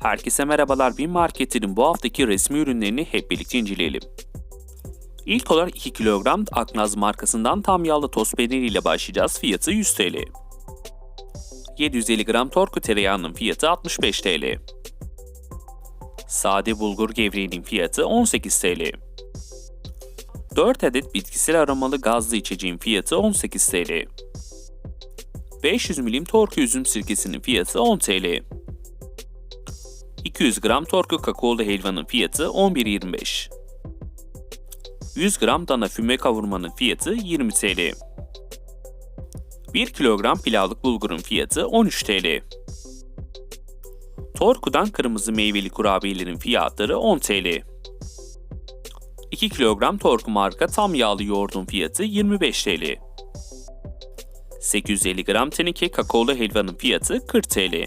Herkese merhabalar. Bin Market'in bu haftaki resmi ürünlerini hep birlikte inceleyelim. İlk olarak 2 kilogram Aknaz markasından tam yağlı toz peyniri ile başlayacağız. Fiyatı 100 TL. 750 gram torku tereyağının fiyatı 65 TL. Sade bulgur gevreğinin fiyatı 18 TL. 4 adet bitkisel aromalı gazlı içeceğin fiyatı 18 TL. 500 milim torku üzüm sirkesinin fiyatı 10 TL. 200 gram torku kakaolu helvanın fiyatı 11.25. 100 gram dana füme kavurmanın fiyatı 20 TL. 1 kilogram pilavlık bulgurun fiyatı 13 TL. Torku'dan kırmızı meyveli kurabiyelerin fiyatları 10 TL. 2 kilogram Torku marka tam yağlı yoğurdun fiyatı 25 TL. 850 gram tenike kakaolu helvanın fiyatı 40 TL.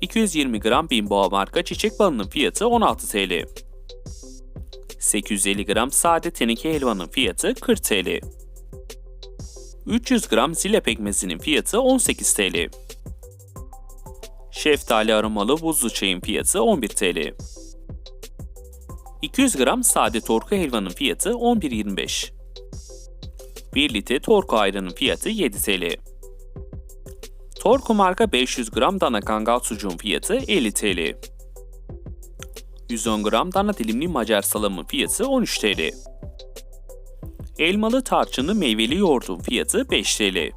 220 gram Bimboğa marka çiçek balının fiyatı 16 TL. 850 gram sade teneke helvanın fiyatı 40 TL. 300 gram zile pekmezinin fiyatı 18 TL. Şeftali aromalı buzlu çayın fiyatı 11 TL. 200 gram sade torku helvanın fiyatı 11.25. 1 litre torku ayranın fiyatı 7 TL. Torku marka 500 gram dana kangal sucuğun fiyatı 50 TL. 110 gram dana dilimli macar salamın fiyatı 13 TL. Elmalı tarçınlı meyveli yoğurdun fiyatı 5 TL.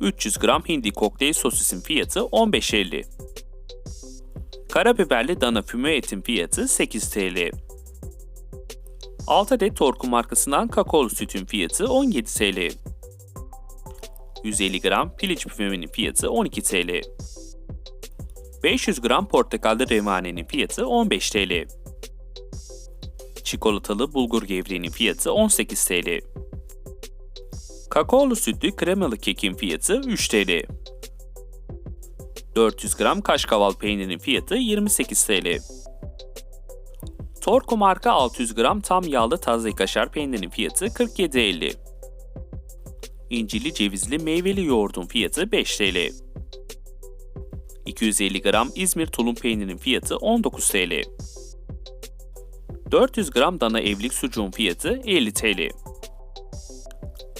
300 gram hindi kokteyl sosisin fiyatı 15.50. Karabiberli dana füme etin fiyatı 8 TL. 6 adet Torku markasından kakaolu sütün fiyatı 17 TL. 150 gram piliç fümenin fiyatı 12 TL. 500 gram portakallı revanenin fiyatı 15 TL. Çikolatalı bulgur gevreğinin fiyatı 18 TL. Kakaolu sütlü kremalı kekin fiyatı 3 TL. 400 gram kaşkaval peynirinin fiyatı 28 TL. Torku marka 600 gram tam yağlı taze kaşar peynirinin fiyatı 47.50. İncili cevizli meyveli yoğurdun fiyatı 5 TL. 250 gram İzmir tulum peynirinin fiyatı 19 TL. 400 gram dana evlilik sucuğun fiyatı 50 TL.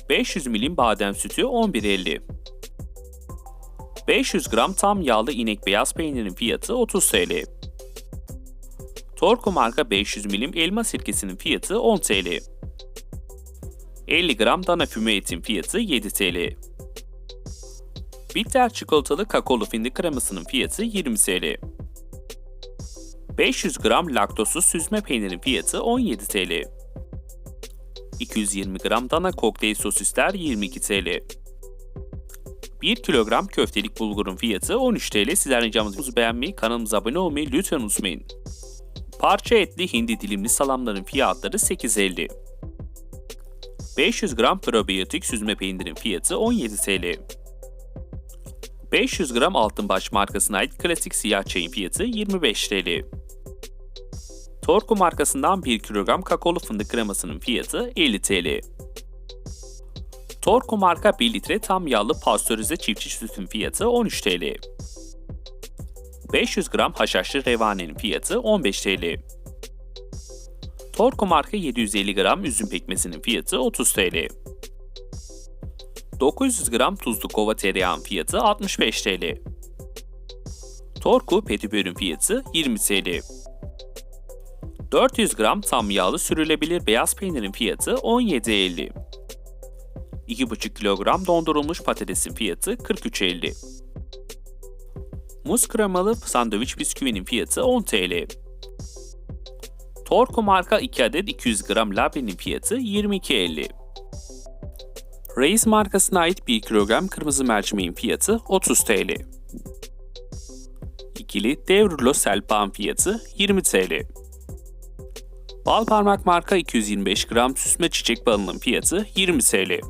500 milim badem sütü 11.50. 500 gram tam yağlı inek beyaz peynirin fiyatı 30 TL. Torku marka 500 milim elma sirkesinin fiyatı 10 TL. 50 gram dana füme etin fiyatı 7 TL. Bitter çikolatalı kakaolu fındık kremasının fiyatı 20 TL. 500 gram laktozsuz süzme peynirin fiyatı 17 TL. 220 gram dana kokteyl sosisler 22 TL. 1 kilogram köftelik bulgurun fiyatı 13 TL. Sizler ricamızı beğenmeyi, kanalımıza abone olmayı lütfen unutmayın. Parça etli hindi dilimli salamların fiyatları 8.50. 500 gram probiyotik süzme peynirin fiyatı 17 TL. 500 gram Altınbaş markasına ait klasik siyah çayın fiyatı 25 TL. Torku markasından 1 kilogram kakaolu fındık kremasının fiyatı 50 TL. Torku marka 1 litre tam yağlı pastörize çiftçi sütün fiyatı 13 TL. 500 gram haşhaşlı revanenin fiyatı 15 TL. Torku marka 750 gram üzüm pekmezinin fiyatı 30 TL. 900 gram tuzlu kova tereyağın fiyatı 65 TL. Torku petibörün fiyatı 20 TL. 400 gram tam yağlı sürülebilir beyaz peynirin fiyatı 17.50. 2,5 kilogram dondurulmuş patatesin fiyatı 43.50. Muz kremalı sandviç bisküvinin fiyatı 10 TL. Torku marka 2 adet 200 gram labnenin fiyatı 22.50. Reis markasına ait 1 kilogram kırmızı mercimeğin fiyatı 30 TL. İkili dev rulo selpan fiyatı 20 TL. Bal parmak marka 225 gram süsme çiçek balının fiyatı 20 TL.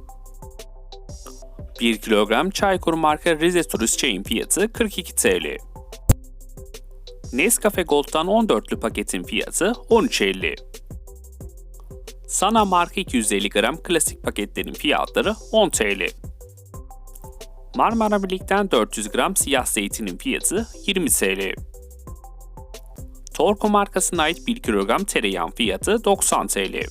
1 kilogram Çaykur marka Rize Turist çayın fiyatı 42 TL. Nescafe Gold'dan 14'lü paketin fiyatı 13.50. Sana marka 250 gram klasik paketlerin fiyatları 10 TL. Marmara Birlik'ten 400 gram siyah zeytinin fiyatı 20 TL. Torco markasına ait 1 kilogram tereyağın fiyatı 90 TL.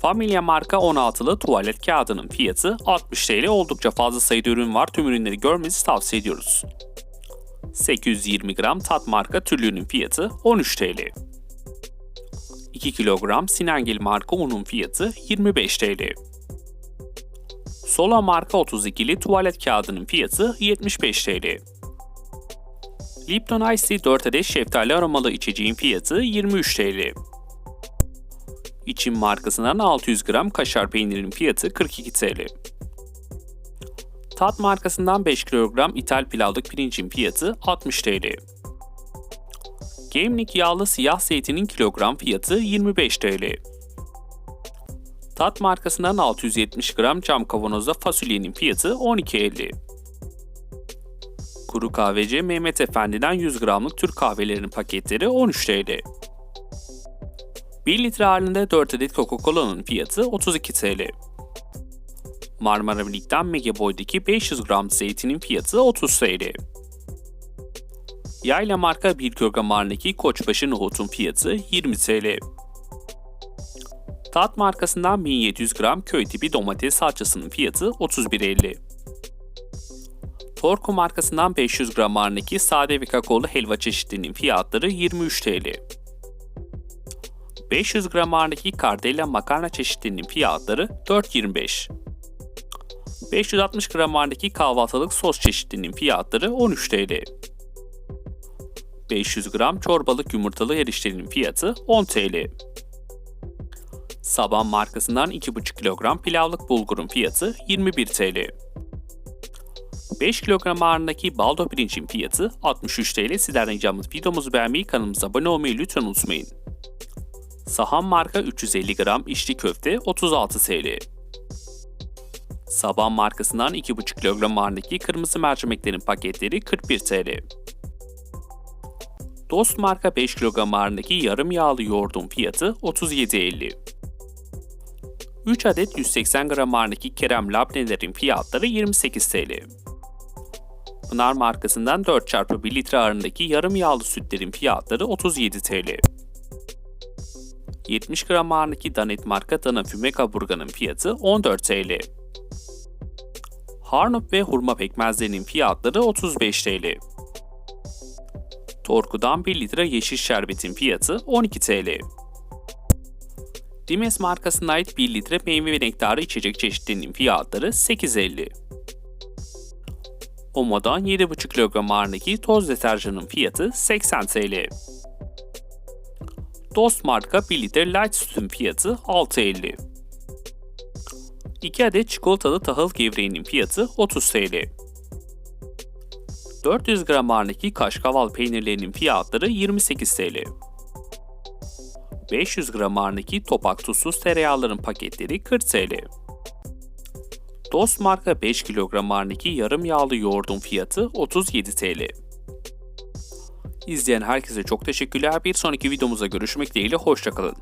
Familia marka 16'lı tuvalet kağıdının fiyatı 60 TL. Oldukça fazla sayıda ürün var. Tüm ürünleri görmenizi tavsiye ediyoruz. 820 gram tat marka türlüğünün fiyatı 13 TL. 2 kilogram Sinengil marka unun fiyatı 25 TL. Sola marka 32'li tuvalet kağıdının fiyatı 75 TL. Lipton Ice Tea 4 adet şeftali aromalı içeceğin fiyatı 23 TL. İçim markasından 600 gram kaşar peynirinin fiyatı 42 TL. Tat markasından 5 kilogram ithal pilavlık pirincin fiyatı 60 TL. Gemlik yağlı siyah zeytinin kilogram fiyatı 25 TL. Tat markasından 670 gram cam kavanozda fasulyenin fiyatı 12.50. Kuru kahveci Mehmet Efendi'den 100 gramlık Türk kahvelerinin paketleri 13 TL. 1 litre halinde 4 adet Coca-Cola'nın fiyatı 32 TL. Marmara Birlik'ten Mega Boy'daki 500 gram zeytinin fiyatı 30 TL. Yayla marka 1 kilogram ağırlığındaki Koçbaşı nohutun fiyatı 20 TL. Tat markasından 1700 gram köy tipi domates salçasının fiyatı 31.50. Torku markasından 500 gram ağırlığındaki sade ve kakaolu helva çeşitlerinin fiyatları 23 TL. 500 gram ağırlığındaki kardella makarna çeşitlerinin fiyatları 4.25. 560 gram ağırlığındaki kahvaltılık sos çeşitlerinin fiyatları 13 TL. 500 gram çorbalık yumurtalı eriştenin fiyatı 10 TL. Saban markasından 2,5 kilogram pilavlık bulgurun fiyatı 21 TL. 5 kilogram ağırlığındaki baldo pirincin fiyatı 63 TL. Sizlerden ricamız videomuzu beğenmeyi, kanalımıza abone olmayı lütfen unutmayın. Sahan marka 350 gram içli köfte 36 TL. Saban markasından 2,5 kilogram ağırlığındaki kırmızı mercimeklerin paketleri 41 TL. Dost marka 5 kilogram ağırlığındaki yarım yağlı yoğurdun fiyatı 37.50. 3 adet 180 gram ağırlığındaki kerem labnelerin fiyatları 28 TL. Pınar markasından 4x1 litre ağırlığındaki yarım yağlı sütlerin fiyatları 37 TL. 70 gram ağırlığındaki Danet marka dana füme kaburganın fiyatı 14 TL. Harnup ve hurma pekmezlerinin fiyatları 35 TL. Torku'dan 1 litre yeşil şerbetin fiyatı 12 TL. Dimes markasına ait 1 litre meyve ve nektarı içecek çeşitlerinin fiyatları 8.50. Omo'dan 7,5 kilogram ağırlığındaki toz deterjanın fiyatı 80 TL. Dost marka 1 litre light sütün fiyatı 6.50. 2 adet çikolatalı tahıl gevreğinin fiyatı 30 TL. 400 gram ağırlığındaki kaşkaval peynirlerinin fiyatları 28 TL. 500 gram ağırlığındaki topak tuzsuz tereyağların paketleri 40 TL. Dost marka 5 kilogram ağırlığındaki yarım yağlı yoğurdun fiyatı 37 TL. İzleyen herkese çok teşekkürler. Bir sonraki videomuzda görüşmek dileğiyle hoşçakalın.